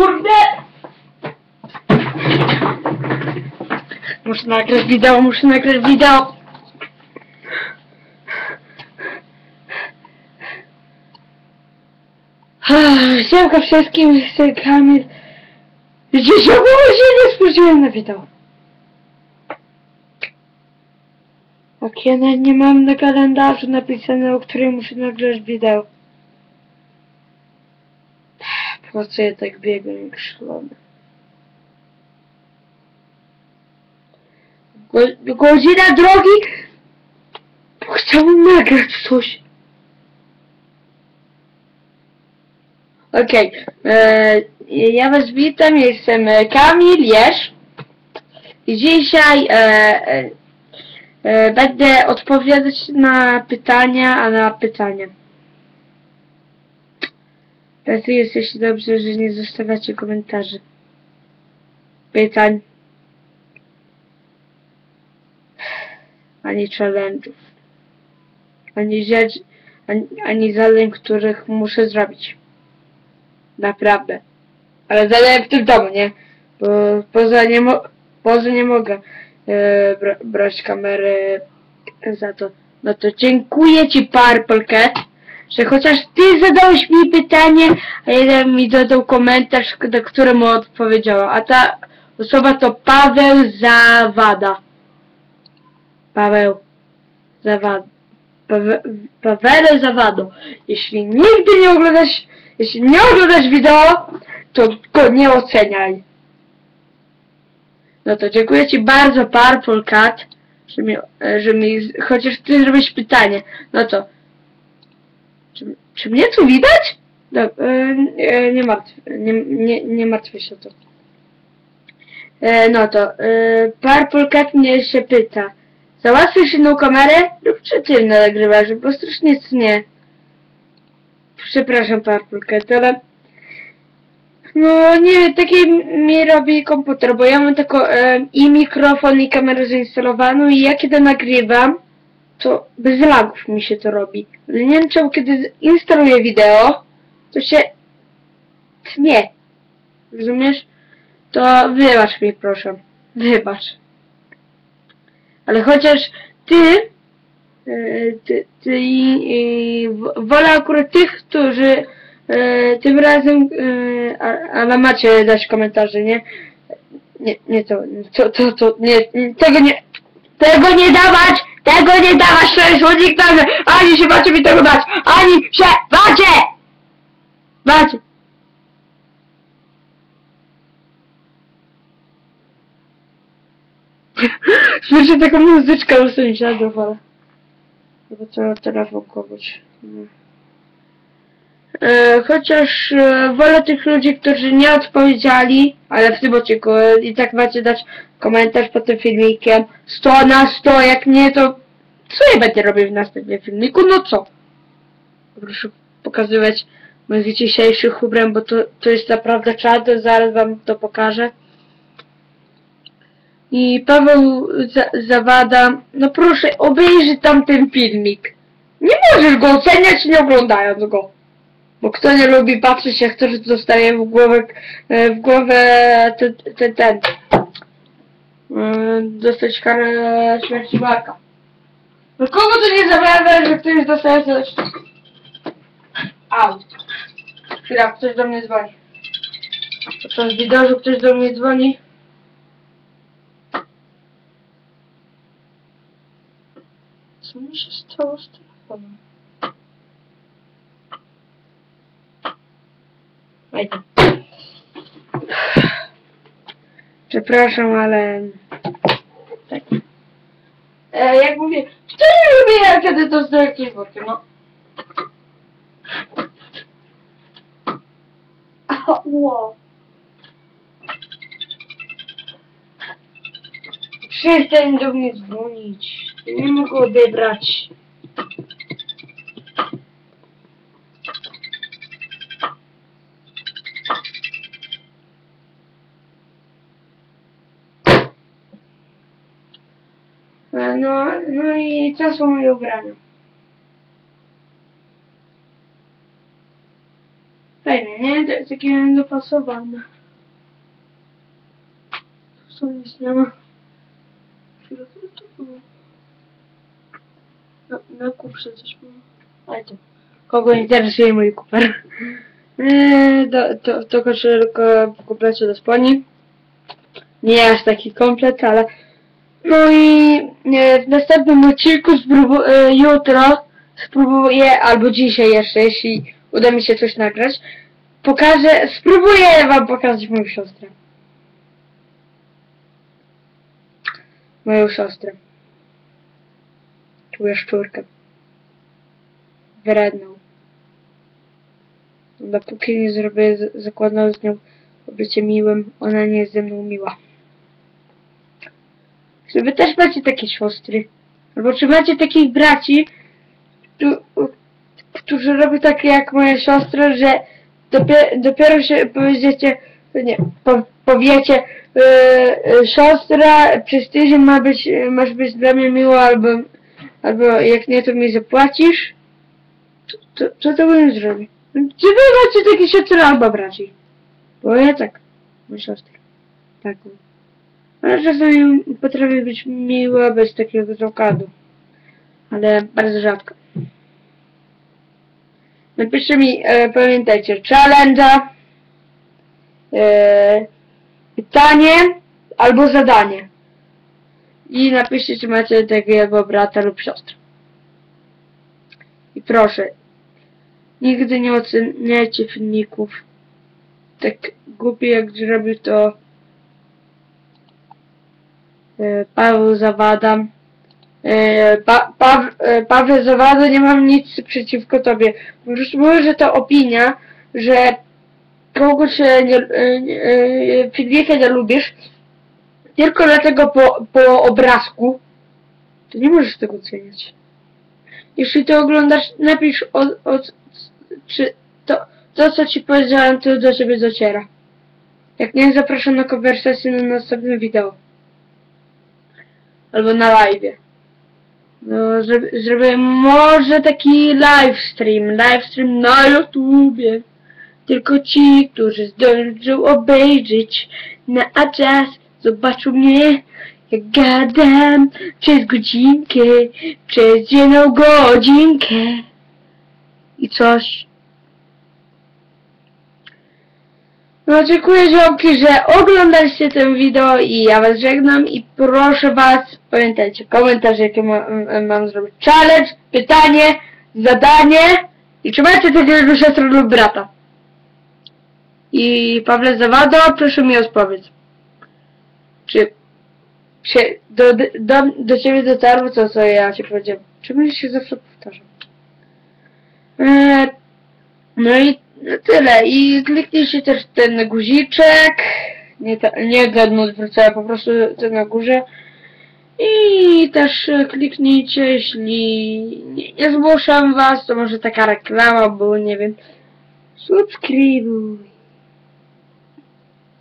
Kurde! Muszę nagrać wideo, muszę nagrać wideo. Siemka wszystkim, jestem Kamil. Dzisiejszego się nie spodziewałem na wideo. Ok, ja nawet nie mam na kalendarzu napisane, o której muszę nagrać wideo. Ja tak biegłem jak szalony? Go, godzina drogi! Chciałbym nagrać coś. Okej, e, ja was witam, jestem e, Kamil Jesz. I dzisiaj e, e, e, będę odpowiadać na pytania, a na pytania. Tacy jesteście dobrze, że nie zostawiacie komentarzy. Pytań. Ani challenge'ów. Ani ani, ani zadań, których muszę zrobić. Naprawdę. Ale zadaję w tym domu, nie? Bo poza nie, mo poza nie mogę e, bra brać kamery za to. No to dziękuję Ci Purple Cat, że chociaż Ty zadałeś mi pytanie, a jeden mi dodał komentarz, na któremu odpowiedziała. A ta osoba to Paweł Zawada. Paweł Zawada. Pawe Paweł Zawado. Jeśli nigdy nie oglądasz, jeśli nie oglądasz wideo, to go nie oceniaj. No to dziękuję Ci bardzo, Purple Cat, że mi, że mi, chociaż Ty zrobisz pytanie. No to, czy, czy mnie tu widać? No, e, nie martw, nie, nie, nie martwię się to. E, no to, e, Purple Cat mnie się pyta, załatwisz inną kamerę lub czy Ty nagrywasz, bo strasznie nic nie. Przepraszam, Purple Cat, ale no nie, takie mi robi komputer, bo ja mam tylko e, i mikrofon i kamerę zainstalowaną i ja kiedy nagrywam, to bez lagów mi się to robi. Nie wiem kiedy instaluję wideo, to się tnie. Rozumiesz? To wybacz mi proszę. Wybacz. Ale chociaż ty, e, ty, ty w- wolę akurat tych, którzy e, tym razem, e, a- ale macie dać komentarze, nie? Nie, nie to, to, to, to, nie, tego nie, tego nie dawać, tego nie dawać, to jest uniknione, ani się macie mi tego dać, ani się macie! Macie! Słyszę taką muzyczkę u sąsiadów, ale... Chyba trzeba telefon kogoś. E, chociaż e, wolę tych ludzi, którzy nie odpowiedzieli, ale w tym odcinku e, i tak macie dać komentarz pod tym filmikiem. 100 na 100, jak nie to co ja będę robił w następnym filmiku? No co? Proszę pokazywać moich dzisiejszych ubrań, bo to, to jest naprawdę czad, zaraz wam to pokażę. I Paweł za Zawada, no proszę obejrzyj tam ten filmik. Nie możesz go oceniać nie oglądając go. Bo kto nie lubi patrzeć jak ktoś dostaje w głowę, e, w głowę ten, ten, ten dostać karę śmierci Marka. No kogo to nie zabrawia, że ktoś dostaje coś? Au. Chwila, ktoś do mnie dzwoni. Podczas wideo, że ktoś do mnie dzwoni. Co mi się stało z telefonem? Wejdę. Przepraszam, ale... Tak. E, jak mówię, kto nie lubi, jak kiedy to z worki, no. Wow. Przestań do mnie dzwonić. Nie mogę odebrać. No, i są moje ubrania? Fajnie, nie? To jest takie dopasowane. Co nic nie ma. No, na kuprze coś było. Ale to. Kogo interesuje mój kuper? Eee, to, to, to koszulka w komplecie do spodni. Nie jest taki komplet, ale... No i e, w następnym odcinku e, jutro spróbuję, albo dzisiaj jeszcze, jeśli uda mi się coś nagrać, pokażę, spróbuję wam pokazać moją siostrę. Moją siostrę. Czuję szczurkę. Wredną. Dopóki nie zrobię zakładną z nią bycie miłym, ona nie jest ze mną miła. Czy wy też macie takie siostry? Albo czy macie takich braci, któ- którzy robią takie jak moja siostra, że dopiero, dopiero się powiedziecie, nie, po, powiecie, e, siostra, przez tydzień ma być, masz być dla mnie miła, albo, albo jak nie, to mi zapłacisz, to, co to bym zrobił? Czy wy macie takie siostry albo braci? Bo ja tak, moja siostra. Tak. Ale czasami potrafię być miła bez takiego zakładu. Ale bardzo rzadko. Napiszcie mi, e, pamiętajcie, challenge'a, e, pytanie albo zadanie. I napiszcie, czy macie takiego brata lub siostrę. I proszę, nigdy nie oceniajcie filmików. Tak głupie jak zrobił to Paweł Zawada. E, pa, pa, e, Paweł Zawada, nie mam nic przeciwko tobie. Po prostu mówię, że to opinia, że kogoś e, nie, e, nie, e, nie lubisz, tylko dlatego po, po obrazku, to nie możesz tego oceniać. Jeśli to oglądasz, napisz o, o, czy to, to, co ci powiedziałem, to do ciebie dociera. Jak nie, zapraszam na konwersację na następnym wideo. Albo na live. No, żeby, żeby może taki livestream, livestream na YouTubie. Tylko ci, którzy zdążą obejrzeć na a czas, zobaczą mnie, jak gadam przez godzinkę, przez jedną godzinkę i coś. No dziękuję ziomki, że oglądaliście ten wideo i ja was żegnam i proszę was, pamiętajcie, komentarze jakie ma, mam zrobić. Challenge, pytanie, zadanie i czy macie takiego siostrę lub brata? I Pawle Zawado, proszę mi odpowiedz. Czy się do, do, do ciebie dotarło to, co ja ci powiedziałem? Czemu się zawsze powtarzam? Eee, no i tyle. I kliknijcie też ten guziczek. Nie, ta, nie ten odwrócę, po prostu ten na górze. I też kliknijcie, jeśli nie, nie zgłaszam was, to może taka reklama, bo nie wiem. Subskrybuj.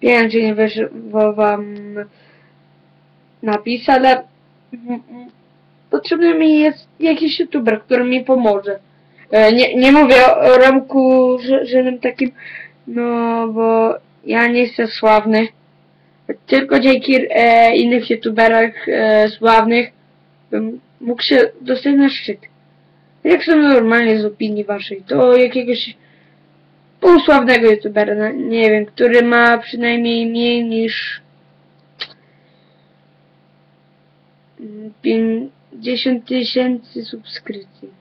Wiem, nie wyszło wam napis, ale mm, potrzebny mi jest jakiś youtuber, który mi pomoże. E, Nie, nie mówię o Romku że- żadnym takim, no bo ja nie jestem sławny. Tylko dzięki e, innych youtuberach e, sławnych bym mógł się dostać na szczyt. Jak są normalnie z opinii waszej, to jakiegoś półsławnego youtubera, nie wiem, który ma przynajmniej mniej niż mm, 50 tysięcy subskrypcji.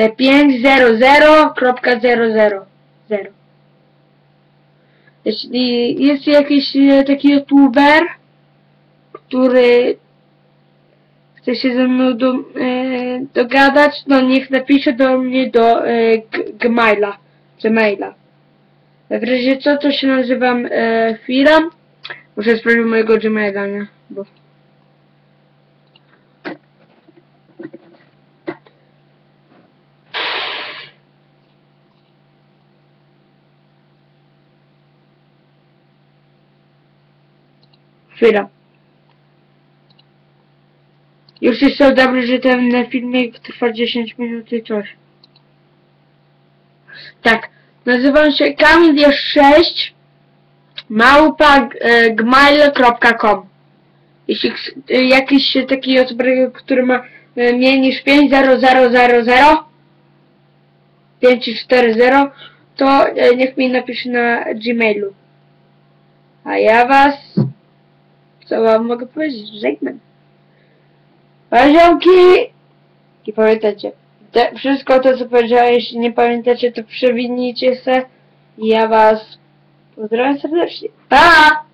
Te 500.000. Jeśli jest jakiś e, taki youtuber, który chce się ze mną do, e, dogadać, no niech napisze do mnie do e, gmaila, gmaila. W razie co, to się nazywam e. Muszę sprawdzić mojego gmaila, nie? Bo... Chwila. Już jest tak dobry, że ten filmik trwa 10 minut i coś. Tak, Nazywam się Kamil6 małpa e, gmail.com Jeśli e, jakiś taki youtuber, który ma e, mniej niż 50000 540 to niech mi napisze na gmailu. A ja was co wam mogę powiedzieć? Żegnam. Poziomki! I pamiętajcie, te, wszystko to co powiedziałem, jeśli nie pamiętacie, to przewinijcie se. Ja was pozdrawiam serdecznie. Pa!